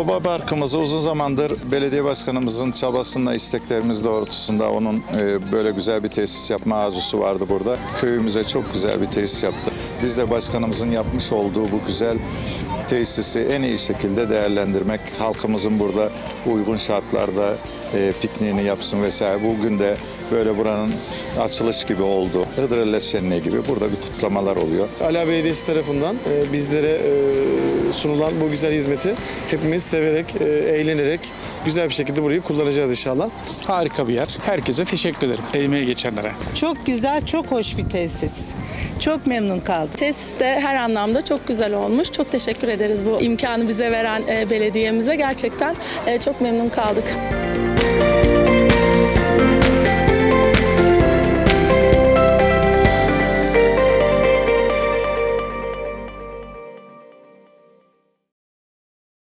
Baba Parkımızı uzun zamandır belediye başkanımızın çabasıyla isteklerimiz doğrultusunda onun e, böyle güzel bir tesis yapma arzusu vardı burada. Köyümüze çok güzel bir tesis yaptı. Biz de başkanımızın yapmış olduğu bu güzel tesisi en iyi şekilde değerlendirmek, halkımızın burada uygun şartlarda e, pikniğini yapsın vesaire. Bugün de böyle buranın açılış gibi oldu. Hıdrellez Şenliği gibi burada bir kutlamalar oluyor. Ala Belediyesi tarafından e, bizlere e, sunulan bu güzel hizmeti hepimiz severek, e, eğlenerek güzel bir şekilde burayı kullanacağız inşallah. Harika bir yer. Herkese teşekkür ederim. Emeği geçenlere. Çok güzel, çok hoş bir tesis. Çok memnun kaldım. Tesis de her anlamda çok güzel olmuş. Çok teşekkür ederiz bu imkanı bize veren e, belediyemize. Gerçekten e, çok memnun kaldık.